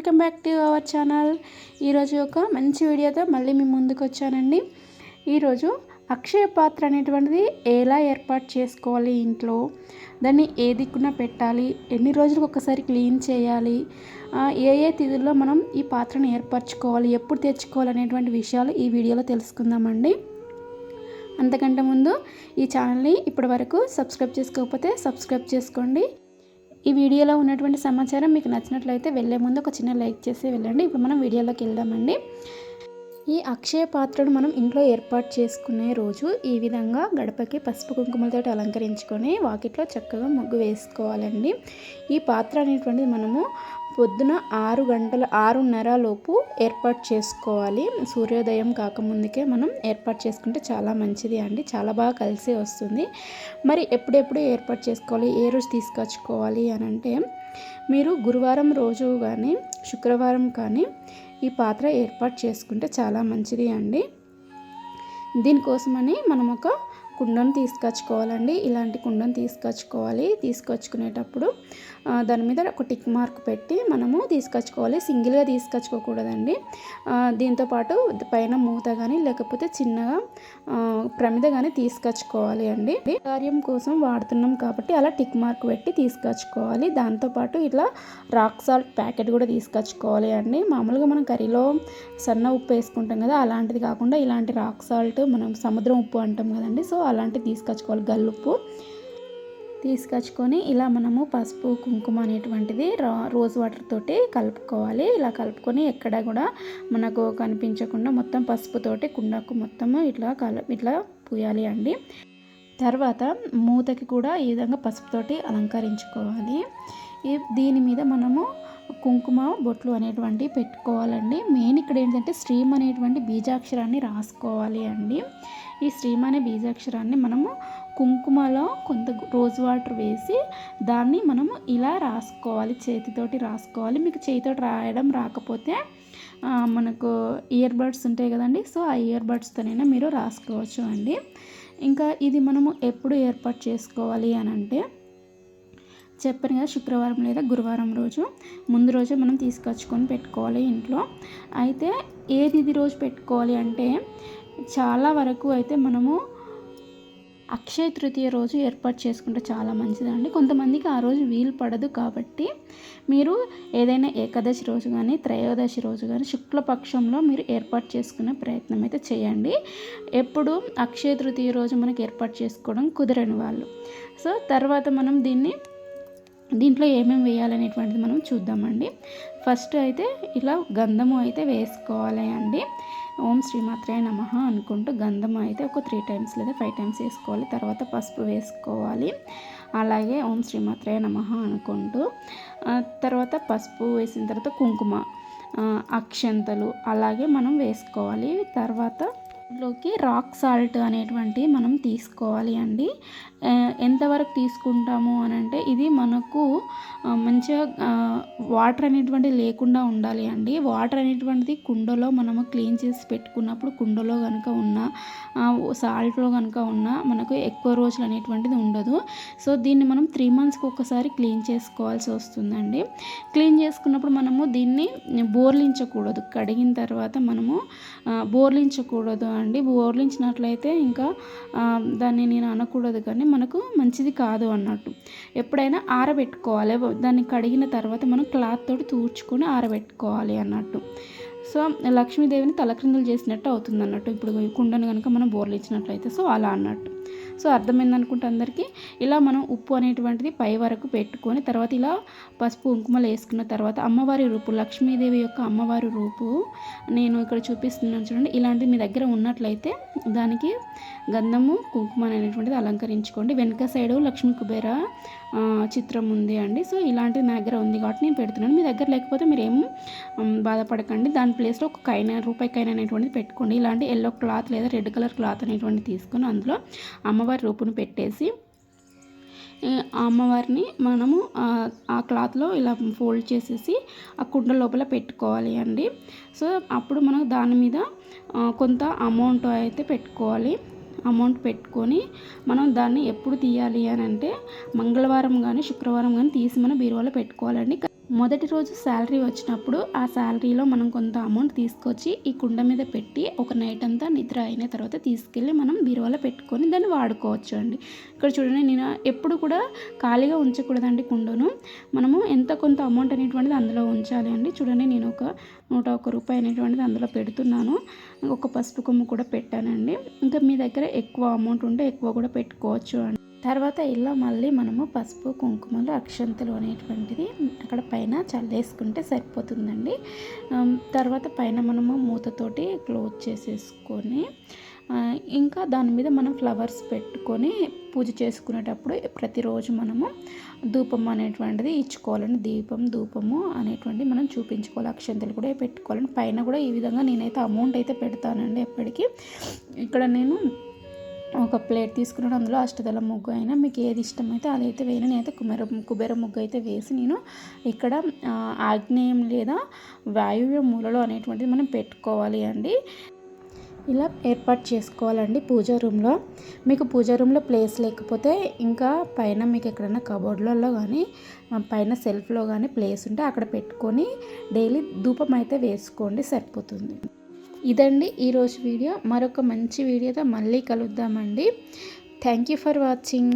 Welcome back to our channel. ఈరోజు ఒక మంచి వీడియోతో మళ్ళీ మీ ముందుకు వచ్చానండి. ఈరోజు అక్షయ పాత్ర అనేటువంటిది ఎలా ఏర్పాటు చేసుకోవాలి ఇంట్లో? దాన్ని ఏ దిక్కున పెట్టాలి? ఎన్ని రోజులకు ఒకసారి క్లీన్ చేయాలి? ఏ ఏ తిథుల్లో మనం ఈ పాత్రను ఏర్పరచుకోవాలి? ఎప్పుడు తెచ్చుకోవాలి అనేటువంటి విషయాలు ఈ వీడియోలో తెలుసుకుందామండి. అంతకంటే ముందు ఈ ఛానల్ని ఇప్పటి వరకు సబ్స్క్రైబ్ చేసుకోకపోతే సబ్స్క్రైబ్ చేసుకోండి. ఈ వీడియోలో ఉన్నటువంటి సమాచారం మీకు నచ్చినట్లయితే వెళ్ళే ముందు ఒక చిన్న లైక్ చేసి వెళ్ళండి. ఇప్పుడు మనం వీడియోలోకి వెళ్దామండి. ఈ అక్షయ పాత్రను మనం ఇంట్లో ఏర్పాటు చేసుకునే రోజు ఈ విధంగా గడపకి పసుపు కుంకుమలతో అలంకరించుకొని వాకిట్లో చక్కగా ముగ్గు వేసుకోవాలండి. ఈ పాత్ర అనేటువంటిది మనము పొద్దున ఆరు గంటల ఆరున్నర లోపు ఏర్పాటు చేసుకోవాలి. సూర్యోదయం కాకముందుకే మనం ఏర్పాటు చేసుకుంటే చాలా మంచిది అండి. చాలా బాగా కలిసి వస్తుంది. మరి ఎప్పుడెప్పుడు ఏర్పాటు చేసుకోవాలి? ఏ రోజు తీసుకొచ్చుకోవాలి అని అంటే మీరు గురువారం రోజు కానీ శుక్రవారం కానీ ఈ పాత్ర ఏర్పాటు చేసుకుంటే చాలా మంచిది అండి. దీనికోసమని మనం ఒక కుండను తీసుకొచ్చుకోవాలండి. ఇలాంటి కుండను తీసుకొచ్చుకోవాలి. తీసుకొచ్చుకునేటప్పుడు దాని మీద ఒక టిక్ మార్క్ పెట్టి మనము తీసుకొచ్చుకోవాలి. సింగిల్గా తీసుకొచ్చుకోకూడదండి. దీంతోపాటు పైన మూత కానీ లేకపోతే చిన్నగా ప్రమిద కానీ తీసుకొచ్చుకోవాలి అండి. కార్యం కోసం వాడుతున్నాం కాబట్టి అలా టిక్ మార్క్ పెట్టి తీసుకొచ్చుకోవాలి. దాంతోపాటు ఇట్లా రాక్ సాల్ట్ ప్యాకెట్ కూడా తీసుకొచ్చుకోవాలి అండి. మామూలుగా మనం కర్రీలో సన్న ఉప్పు వేసుకుంటాం కదా అలాంటిది కాకుండా ఇలాంటి రాక్ సాల్ట్ మనం సముద్రం ఉప్పు అంటాం కదండి సో అలాంటివి తీసుకొచ్చుకోవాలి గల్లుప్పు. తీసుకొచ్చుకొని ఇలా మనము పసుపు కుంకుమ అనేటువంటిది రోజ్ వాటర్ తోటి కలుపుకోవాలి. ఇలా కలుపుకొని ఎక్కడ కూడా మనకు కనిపించకుండా మొత్తం పసుపుతోటి కుండకు మొత్తము ఇట్లా కల ఇట్లా పూయాలి అండి. తర్వాత మూతకి కూడా ఈ విధంగా పసుపుతోటి అలంకరించుకోవాలి. దీని మీద మనము కుంకుమ బొట్లు అనేటువంటివి పెట్టుకోవాలండి. మెయిన్ ఇక్కడ ఏంటంటే స్ట్రీమ్ అనేటువంటి బీజాక్షరాన్ని రాసుకోవాలి అండి. ఈ స్ట్రీమ్ అనే బీజాక్షరాన్ని మనము కుంకుమలో కొంత రోజ్ వాటర్ వేసి దాన్ని మనము ఇలా రాసుకోవాలి చేతితోటి రాసుకోవాలి. మీకు చేతితోటి రాయడం రాకపోతే మనకు ఇయర్ బడ్స్ ఉంటాయి కదండి. సో ఆ ఇయర్ బడ్స్తోనైనా మీరు రాసుకోవచ్చు అండి. ఇంకా ఇది మనము ఎప్పుడు ఏర్పాటు చేసుకోవాలి అని అంటే చెప్పాను కదా శుక్రవారం లేదా గురువారం రోజు. ముందు రోజే మనం తీసుకొచ్చుకొని పెట్టుకోవాలి ఇంట్లో. అయితే ఏది ఇది రోజు పెట్టుకోవాలి అంటే చాలా వరకు అయితే మనము అక్షయ తృతీయ రోజు ఏర్పాటు చేసుకుంటే చాలా మంచిదండి. కొంతమందికి ఆ రోజు వీలు పడదు కాబట్టి మీరు ఏదైనా ఏకాదశి రోజు కానీ త్రయోదశి రోజు కానీ శుక్లపక్షంలో మీరు ఏర్పాటు చేసుకునే ప్రయత్నం అయితే చేయండి. ఎప్పుడు అక్షయ తృతీయ రోజు మనకి ఏర్పాటు చేసుకోవడం కుదరని వాళ్ళు. సో తర్వాత మనం దీన్ని దీంట్లో ఏమేమి వేయాలనేటువంటిది మనం చూద్దామండి. ఫస్ట్ అయితే ఇలా గంధము అయితే వేసుకోవాలి అండి. ఓం శ్రీమాత్రే నమ అనుకుంటూ గంధం అయితే ఒక త్రీ టైమ్స్ లేదా ఫైవ్ టైమ్స్ వేసుకోవాలి. తర్వాత పసుపు వేసుకోవాలి. అలాగే ఓం శ్రీమాత్రే నమ అనుకుంటూ తర్వాత పసుపు వేసిన తర్వాత కుంకుమ అక్షంతలు అలాగే మనం వేసుకోవాలి. తర్వాత లోకి రాక్ సాల్ట్ అనేటువంటి మనం తీసుకోవాలి అండి. ఎంతవరకు తీసుకుంటాము అని అంటే ఇది మనకు మంచిగా వాటర్ అనేటువంటిది లేకుండా ఉండాలి అండి. వాటర్ అనేటువంటిది కుండలో మనము క్లీన్ చేసి పెట్టుకున్నప్పుడు కుండలో కనుక ఉన్న సాల్ట్లో కనుక ఉన్న మనకు ఎక్కువ రోజులు అనేటువంటిది ఉండదు. సో దీన్ని మనం త్రీ మంత్స్కి ఒకసారి క్లీన్ చేసుకోవాల్సి వస్తుందండి. క్లీన్ చేసుకున్నప్పుడు మనము దీన్ని బోర్లించకూడదు. కడిగిన తర్వాత మనము బోర్లించకూడదు అండి. బోర్లించినట్లయితే ఇంకా దాన్ని నేను అనకూడదు కానీ మనకు మంచిది కాదు అన్నట్టు. ఎప్పుడైనా ఆరబెట్టుకోవాలి. దాన్ని కడిగిన తర్వాత మనం క్లాత్ తోటి తూర్చుకొని ఆరబెట్టుకోవాలి అన్నట్టు. సో లక్ష్మీదేవిని తలక్రిందులు చేసినట్టు అవుతుంది అన్నట్టు. ఇప్పుడు కుండను కనుక మనం బోర్లించినట్లయితే సో అలా అన్నట్టు. సో అర్థమైందనుకుంటే అందరికీ ఇలా మనం ఉప్పు అనేటువంటిది పై వరకు పెట్టుకొని తర్వాత ఇలా పసుపు కుంకుమలు వేసుకున్న తర్వాత అమ్మవారి రూపు లక్ష్మీదేవి యొక్క అమ్మవారి రూపు నేను ఇక్కడ చూపిస్తున్నాను చూడండి. ఇలాంటిది మీ దగ్గర ఉన్నట్లయితే దానికి గంధము కుంకుమ అనేటువంటిది అలంకరించుకోండి. వెనుక సైడు లక్ష్మీ కుబేర చిత్రం ఉంది అండి. సో ఇలాంటిది నా దగ్గర ఉంది కాబట్టి నేను పెడుతున్నాను. మీ దగ్గర లేకపోతే మీరు ఏం బాధపడకండి. దాని ప్లేస్లో ఒక కైన రూపాయి కైన అనేటువంటిది పెట్టుకోండి. ఇలాంటి ఎల్లో క్లాత్ లేదా రెడ్ కలర్ క్లాత్ అనేటువంటిది తీసుకొని అందులో అమ్మవారి రూపును పెట్టేసి ఆ అమ్మవారిని మనము ఆ క్లాత్లో ఇలా ఫోల్డ్ చేసేసి ఆ కుండ లోపల పెట్టుకోవాలి అండి. సో అప్పుడు మనం దాని మీద కొంత అమౌంట్ అయితే పెట్టుకోవాలి. అమౌంట్ పెట్టుకొని మనం దాన్ని ఎప్పుడు తీయాలి అని అంటే మంగళవారం కానీ శుక్రవారం కానీ తీసి మనం బీరువాలో పెట్టుకోవాలండి. మొదటి రోజు శాలరీ వచ్చినప్పుడు ఆ శాలరీలో మనం కొంత అమౌంట్ తీసుకొచ్చి ఈ కుండ మీద పెట్టి ఒక నైట్ అంతా నిద్ర అయిన తర్వాత తీసుకెళ్ళి మనం బీరువాలో పెట్టుకొని దాన్ని వాడుకోవచ్చు అండి. ఇక్కడ చూడండి నేను ఎప్పుడు కూడా ఖాళీగా ఉంచకూడదండి కుండను. మనము ఎంత కొంత అమౌంట్ అనేటువంటిది అందులో ఉంచాలి అండి. చూడండి నేను ఒక నూట ఒక్క రూపాయి అనేటువంటిది అందులో పెడుతున్నాను. ఒక పసుపు కొమ్ము కూడా పెట్టానండి. ఇంకా మీ దగ్గర ఎక్కువ అమౌంట్ ఉంటే ఎక్కువ కూడా పెట్టుకోవచ్చు అండి. తర్వాత ఇలా మళ్ళీ మనము పసుపు కుంకుమలు అక్షంతలు అనేటువంటిది అక్కడ పైన చల్లేసుకుంటే సరిపోతుందండి. తర్వాత పైన మనము మూతతోటి క్లోజ్ చేసేసుకొని ఇంకా దాని మీద మనం ఫ్లవర్స్ పెట్టుకొని పూజ చేసుకునేటప్పుడు ప్రతిరోజు మనము ధూపం అనేటువంటిది ఇచ్చుకోవాలండి. దీపం ధూపము అనేటువంటి మనం చూపించుకోవాలి. అక్షంతలు కూడా పెట్టుకోవాలండి. పైన కూడా ఈ విధంగా నేనైతే అమౌంట్ అయితే పెడతానండి ఎప్పటికీ. ఇక్కడ నేను ఒక ప్లేట్ తీసుకున్నాను అందులో అష్టదళ ముగ్గు అయినా మీకు ఏది ఇష్టమైతే అదైతే వేయను నేనైతే కుబేర కుబేర ముగ్గు అయితే వేసి నేను ఇక్కడ ఆగ్నేయం లేదా వాయువ్య మూలలో అనేటువంటిది మనం పెట్టుకోవాలి అండి. ఇలా ఏర్పాటు చేసుకోవాలండి పూజా రూమ్లో. మీకు పూజా రూమ్లో ప్లేస్ లేకపోతే ఇంకా పైన మీకు ఎక్కడైనా కబోర్డ్లలో కానీ పైన సెల్ఫ్లో కానీ ప్లేస్ ఉంటే అక్కడ పెట్టుకొని డైలీ ధూపం అయితే వేసుకోండి సరిపోతుంది. ఇదండి ఈరోజు వీడియో. మరొక మంచి వీడియోతో మళ్ళీ కలుద్దామండి. Thank you for watching